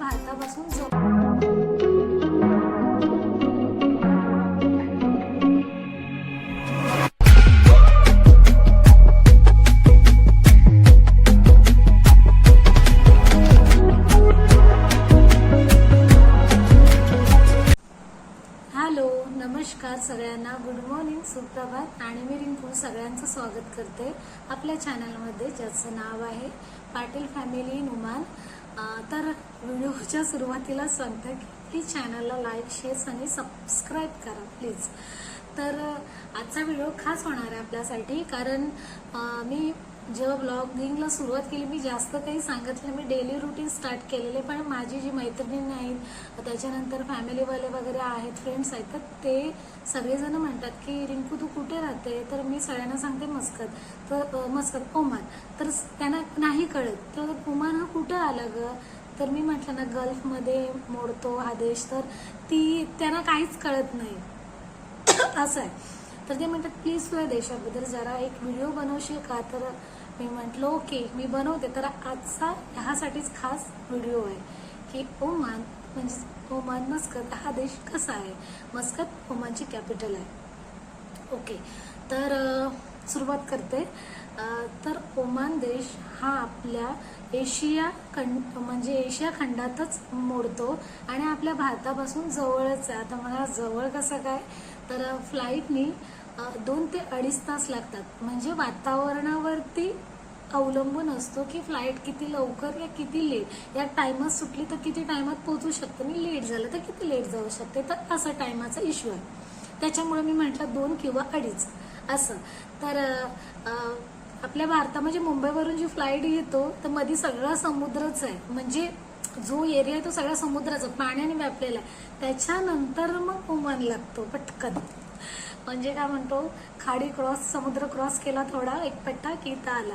भारतापासून हॅलो नमस्कार सगळ्यांना. गुड मॉर्निंग सुप्रभात. आणि मी रिंकू सगळ्यांचं स्वागत करते आपल्या चॅनलमध्ये ज्याचं नाव आहे पाटील फॅमिली नुमान तर व्हिडिओच्या सुरुवातीला सांगते की चॅनलला लाईक शेअर्स आणि सबस्क्राईब करा प्लीज तर आजचा व्हिडिओ खास होणार आहे आपल्यासाठी. कारण मी जेव्हा ब्लॉगिंगला सुरुवात केली मी जास्त काही सांगितलं मी डेली रुटीन स्टार्ट केलेले पण माझी जी मैत्रिणी आहेत त्याच्यानंतर फॅमिलीवाले वगैरे आहेत फ्रेंड्स आहेत तर ते सगळेजण म्हणतात की रिंकू तू कुठे राहते? तर मी सगळ्यांना सांगते मस्कत. तर मस्कत ओमान तर त्यांना नाही कळत. तर ओमान हा कुठं आला ग? तर मी म्हटलं ना गल्फमध्ये मोडतो हा देश तर ती त्यांना काहीच कळत नाही. असं आहे. तर ते म्हणतात प्लीज तुला देशाबद्दल जरा एक व्हिडिओ बनवशील का? तर मी म्हटलं ओके मी बनवते. तर आजचा ह्यासाठीच खास व्हिडिओ आहे की ओमान म्हणजे ओमान मस्कत हा देश कसा आहे? मस्कत ओमानची कॅपिटल आहे. ओके तर सुरुवात करते. तर ओमान देश हा आपल्या एशिया खंड म्हणजे एशिया खंडातच मोडतो आणि आपल्या भारतापासून जवळच आहे. आता मला जवळ कसं काय? तर फ्लाईटनी दोन ते अडीच तास लागतात. म्हणजे वातावरणावरती अवलंबून असतो की फ्लाईट किती लवकर या किती लेट. या टायमात सुटली तर किती टायमात पोहोचू शकते आणि लेट झालं तर किती लेट जाऊ शकते? तर असा टायमाचा इश्यू आहे. त्याच्यामुळे मी म्हटलं दोन किंवा अडीच. असं. तर आपल्या भारता म्हणजे मुंबईवरून जी फ्लाईट येतो तर मध्ये सगळा समुद्रच आहे. म्हणजे जो एरिया आहे तो सगळा समुद्राचा पाण्याने व्यापलेला आहे. त्याच्यानंतर मग ओमान लागतो पटकन. म्हणजे काय म्हणतो खाडी क्रॉस समुद्र क्रॉस केला थोडा एक पट्टा की इथं आला.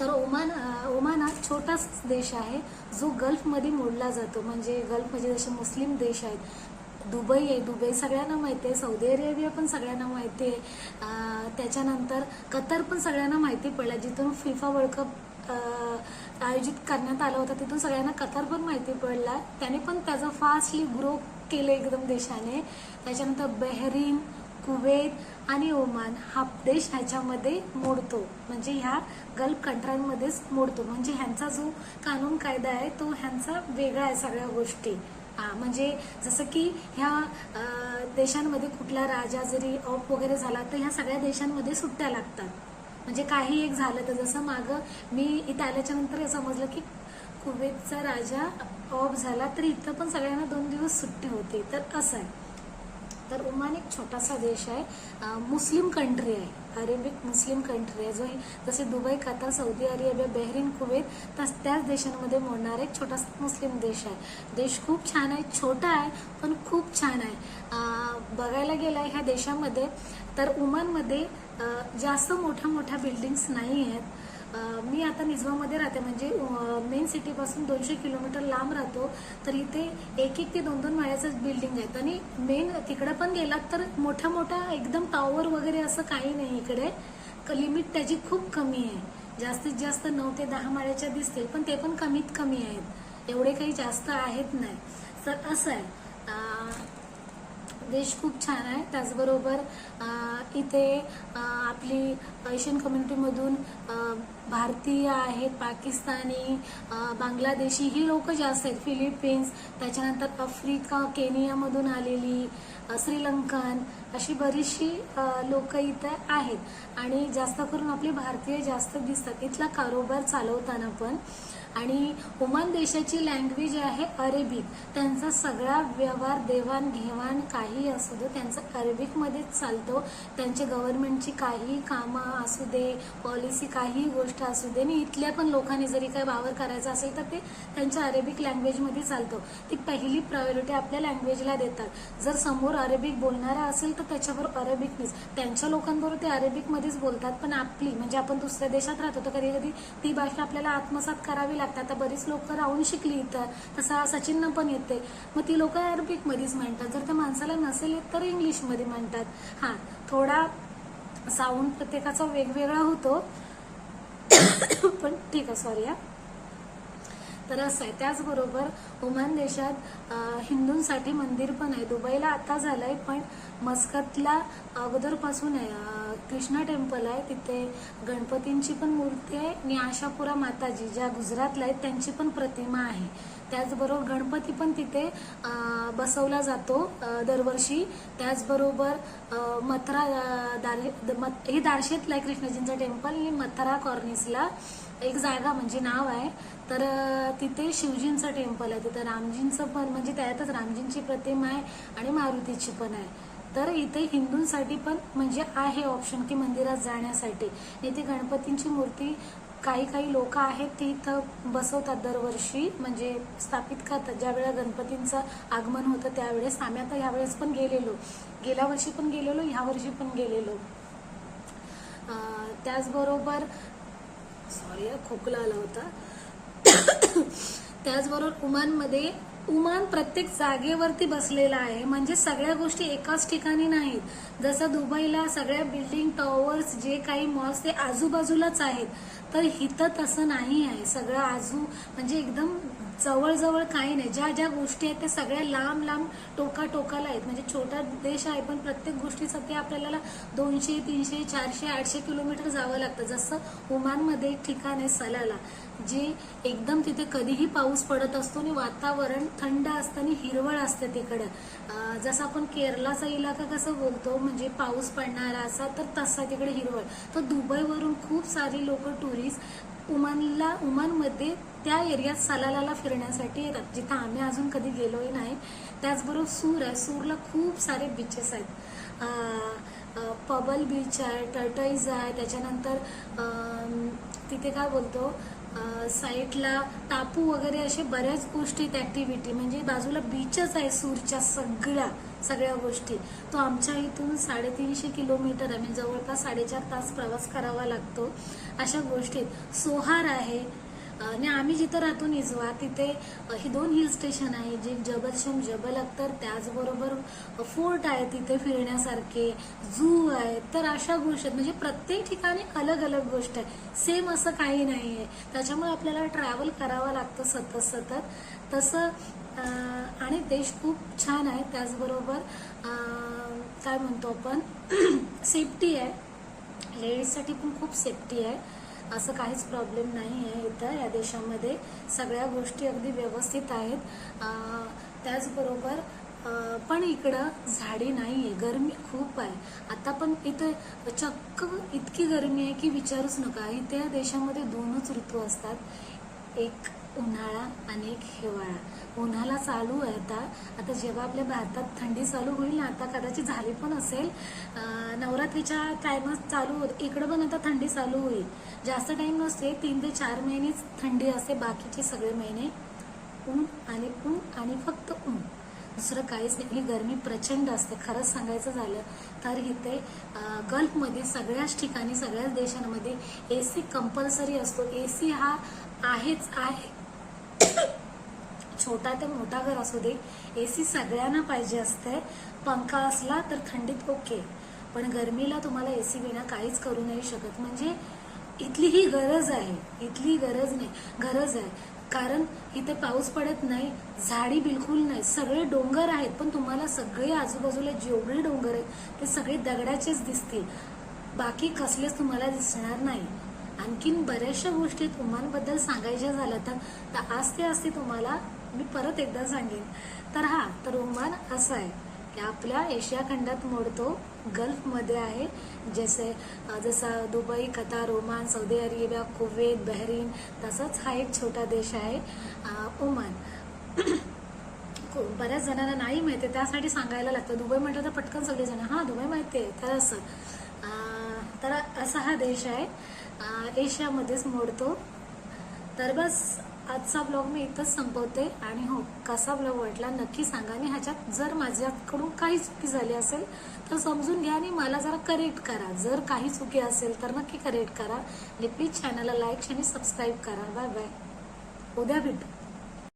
तर ओमान ओमान हा छोटाच देश आहे जो गल्फमध्ये मोडला जातो. म्हणजे गल्फ म्हणजे जसे मुस्लिम देश आहेत दुबई आहे दुबई सगळ्यांना माहिती आहे सौदी अरेबिया पण सगळ्यांना माहिती आहे. त्याच्यानंतर कतर पण सगळ्यांना माहिती पडलं जिथून फिफा वर्ल्ड कप आयोजित करण्यात आला होता तिथून सगळ्यांना कतर पण माहिती पडला. त्याने पण त्याचा फास्टली ग्रो केलं एकदम देशाने. त्याच्यानंतर बहरीन कुवेत आणि ओमान हा देश ह्याच्यामध्ये मोडतो. म्हणजे ह्या गल्फ कंट्र्यांमध्येच मोडतो. म्हणजे ह्यांचा जो कानून कायदा आहे तो ह्यांचा वेगळा आहे सगळ्या गोष्टी. म्हणजे जसं की ह्या देशांमध्ये कुठला राजा जरी ऑफ वगैरे झाला तर ह्या सगळ्या देशांमध्ये सुट्ट्या लागतात. म्हणजे काही एक झालं तर जसं मागं मी इथं आल्याच्यानंतर हे समजलं की कुवेतचा राजा ऑफ झाला तर इथं पण सगळ्यांना दोन दिवस सुट्टी होती. तर असं आहे. तर ओमान एक छोटासा देश आहे. मुस्लिम कंट्री आहे. अरेबिक मुस्लिम कंट्री आहे. जो जसे Dubai Qatar Saudi Arabia Bahrain Kuwait तस त्याच देशांमध्ये मोडणारा एक छोटासा मुस्लिम देश आहे. देश खूप छान आहे छोटा आहे पण खूप छान आहे. बघायला गेलं ह्या देशामध्ये तर उमनमध्ये जास्त मोठ्या मोठ्या बिल्डिंग्स नाही आहेत. मी आता निजवामध्ये राहते म्हणजे मेन सिटीपासून दोनशे किलोमीटर लांब राहतो तर इथे एक एक ते दोन दोन माळ्याचं बिल्डिंग आहेत. आणि मेन तिकडे पण गेलात तर मोठ्या मोठ्या एकदम टॉवर वगैरे असं काही नाही इकडे. लिमिट त्याची खूप कमी आहे. जास्तीत जास्त नऊ ते दहा माळ्याच्या दिसतील पण ते पण कमीत कमी आहेत. एवढे काही जास्त आहेत नाही. तर असं आहे. देश खूप छान आहे. त्याचबरोबर इथे आपली एशियन कम्युनिटीमधून भारतीय आहेत पाकिस्तानी बांगलादेशी ही लोक जास्त आहेत. फिलिपिन्स त्याच्यानंतर आफ्रिका केनियामधून आलेली श्रीलंकन अशी बरीचशी लोक इथं आहेत. आणि जास्त करून आपले भारतीय जास्त दिसतात. इथला कारोबार चालवताना पण आणि ओमान देशाची लँग्वेज आहे अरेबिक. त्यांचा सगळा व्यवहार देवाणघेवाण काही असू दे त्यांचं अरेबिकमध्येच चालतो. त्यांच्या गव्हर्नमेंटची काही कामं असू दे पॉलिसी काही गोष्ट असू दे आणि इथल्या पण लोकांनी जरी काही वावर करायचा असेल तर ते त्यांच्या अरेबिक लँग्वेजमध्ये चालतो. ती पहिली प्रायोरिटी आपल्या लँग्वेजला देतात. जर समोर अरेबिक बोलणारा असेल तर त्याच्यावर अरेबिकनेच. त्यांच्या लोकांबरोबर ते अरेबिकमध्येच बोलतात. पण आपली म्हणजे आपण दुसऱ्या देशात राहतो तर कधी कधी ती भाषा आपल्याला आत्मसात करावी लागतं आता बरीच लोक राहून शिकली इथं. तसा सचिननं पण येते. मग ती लोक अरेबिकमध्येच म्हणतात. जर त्या माणसाला नसेल येत तर इंग्लिशमध्ये म्हणतात. हां थोडा साऊंड प्रत्येकाचा वेगवेगळा होतो. पण ठीक आहे सॉरी हा. तर असं आहे. त्याचबरोबर ओमान देशात हिंदूंसाठी मंदिर पण आहे. दुबईला आता झालंय पण मस्कतला अगोदरपासून आहे. कृष्णा टेम्पल आहे तिथे गणपतींची पण मूर्ती आहे आणि आशापुरा माताजी ज्या गुजरातला आहेत त्यांची पण प्रतिमा आहे. त्याचबरोबर गणपती पण तिथे बसवला जातो दरवर्षी. त्याचबरोबर मथरा मथुरा अं, मथ- हे दारशेतला आहे कृष्णाजींचं टेम्पल आणि मथुरा कॉर्निसला एक जागा म्हणजे नाव आहे. तर तिथे शिवजींचं टेम्पल आहे तिथं रामजींचं पण म्हणजे त्यातच रामजींची प्रतिमा आहे आणि मारुतीची पण आहे. तर इथे हिंदूंसाठी पण म्हणजे आहे ऑप्शन की मंदिरात जाण्यासाठी. इथे गणपतींची मूर्ती काही काही लोक आहेत ती इथं बसवतात दरवर्षी म्हणजे स्थापित करतात. ज्या वेळेला गणपतींचं आगमन होतं त्यावेळेस. आम्ही आता ह्यावेळेस पण गेलेलो. गेल्या वर्षी पण गेलेलो ह्या वर्षी पण गेलेलो. त्याचबरोबर सॉरी खोकला आला होता. त्याचबरोबर उमानमध्ये उमान प्रत्येक जागेवरती बसलेला आहे. म्हणजे सगळ्या गोष्टी एकाच ठिकाणी नाहीत. जसं दुबईला सगळ्या बिल्डिंग टॉवर्स जे काही मॉल्स ते आजूबाजूलाच आहेत. तर हिथं तसं नाही आहे. सगळं आजू म्हणजे एकदम जवळजवळ काही नाही. ज्या ज्या गोष्टी आहेत त्या सगळ्या लांब लांब टोका टोकाला आहेत. म्हणजे छोटा देश आहे पण प्रत्येक गोष्टीसाठी आपल्याला दोनशे तीनशे चारशे आठशे किलोमीटर जावं लागतं. जसं ओमानमध्ये एक ठिकाण आहे सलाला जे एकदम तिथे कधीही पाऊस पडत असतो आणि वातावरण थंड असतं आणि हिरवळ असते तिकडं. जसं आपण केरलाचा इलाका कसं बोलतो म्हणजे पाऊस पडणारा असा तर तसा तिकडे हिरवळ. तर दुबईवरून खूप सारी लोक टुरिस्ट उमानला उमानमध्ये त्या एरियात सलालाला फिरण्यासाठी येतात जिथं आम्ही अजून कधी गेलोही नाही. त्याचबरोबर सूर आहे. सूरला खूप सारे बीचेस आहेत. पबल बीच आहे टर्टईज आहे. त्याच्यानंतर तिथे काय बोलतो? साईडला टापू वगैरे असे बऱ्याच गोष्टी आहेत म्हणजे बाजूला बीचच आहे सूरच्या सगळ्या सगळ्या गोष्टी. तो आमच्या इथून साडेतीनशे किलोमीटर आहे. म्हणजे जवळपास साडेचार तास प्रवास करावा लागतो. अशा गोष्टीत सोहार आहे. आणि आम्ही जिथं राहतो निजवा तिथे ही दोन हिल स्टेशन आहे जे जबल शम जबल अख्तर त्याचबरोबर फोर्ट आहे तिथे फिरण्यासारखे झू आहे तर अशा गोष्टी आहेत. म्हणजे प्रत्येक ठिकाणी अलग अलग गोष्ट आहे. सेम असं काही नाही आहे. त्याच्यामुळे आपल्याला ट्रॅव्हल करावं लागतं सतत सतत. तसं आणि देश खूप छान आहे. त्याचबरोबर काय म्हणतो आपण? सेफ्टी आहे. लेडीजसाठी पण खूप सेफ्टी आहे. असं काहीच प्रॉब्लेम नाही आहे इथं. या देशामध्ये सगळ्या गोष्टी अगदी व्यवस्थित आहेत. त्याचबरोबर पण इकडं झाडी नाही आहे गरमी खूप आहे. आता पण इथं चक्क इतकी गरमी आहे की विचारूच नका. इथे या देशामध्ये दोनच ऋतू असतात. एक उन्हाळा आणि एक हिवाळा. उन्हाळा चालू आहे आता. आता जेव्हा आपल्या भारतात थंडी चालू होईल ना आता कदाचित झाली पण असेल. नवरात्रीच्या टायमात चालू होत. इकडं पण आता थंडी चालू होईल. जास्त टाईम नसते. तीन ते चार महिनेच थंडी असते बाकीचे सगळे महिने. ऊन आणि ऊन आणि फक्त ऊन. दुसरं काहीच नाही. आणि गरमी प्रचंड असते. खरंच सांगायचं झालं तर इथे गल्फमध्ये सगळ्याच ठिकाणी सगळ्याच देशांमध्ये ए सी कंपल्सरी असतो. ए सी हा आहेच आहे. छोटा ते मोठा घर असू दे. एसी सगळ्यांना पाहिजे असते. पंखा असला तर थंडीत ओके. पण गरमीला तुम्हाला एसी विना काहीच करू नाही शकत. म्हणजे इथली ही गरज आहे. इथली गरज नाही. गरज आहे. कारण इथे पाऊस पडत नाही झाडी बिलकुल नाही. सगळे डोंगर आहेत पण तुम्हाला सगळे आजूबाजूला जेवढे डोंगर आहेत ते सगळे दगडाचेच दिसतील. बाकी कसलेच तुम्हाला दिसणार नाही. आणखीन बऱ्याचशा गोष्टी आहेत उमानबद्दल सांगायच्या झाल्या तर तर आज ते असते तुम्हाला मी परत एकदा सांगेन. तर हा तर ओमान असं आहे की आपल्या एशिया खंडात मोडतो गल्फमध्ये आहे. जसे जसं जसा Dubai Qatar Oman Saudi Arabia Kuwait Bahrain तसाच हा एक छोटा देश आहे ओमान. बऱ्याच जणांना नाही माहिती आहे, त्यासाठी सांगायला लागतं. दुबई म्हटलं तर पटकन सगळेजण हां दुबई माहिती आहे. तर असं तर असा हा देश आहे. एशियामध्येच मोडतो. तर बस आजचा ब्लॉग मी इथंच संपवते. आणि हो कसा ब्लॉग वाटला नक्की सांगा. आणि ह्याच्यात जर माझ्याकडून काही चुकी झाली असेल तर समजून घ्या आणि मला जरा करेक्ट करा. जर काही चुकी असेल तर नक्की करेक्ट करा. आणि प्लीज चॅनलला लाईक आणि सबस्क्राईब करा. बाय बाय उद्या भेटू.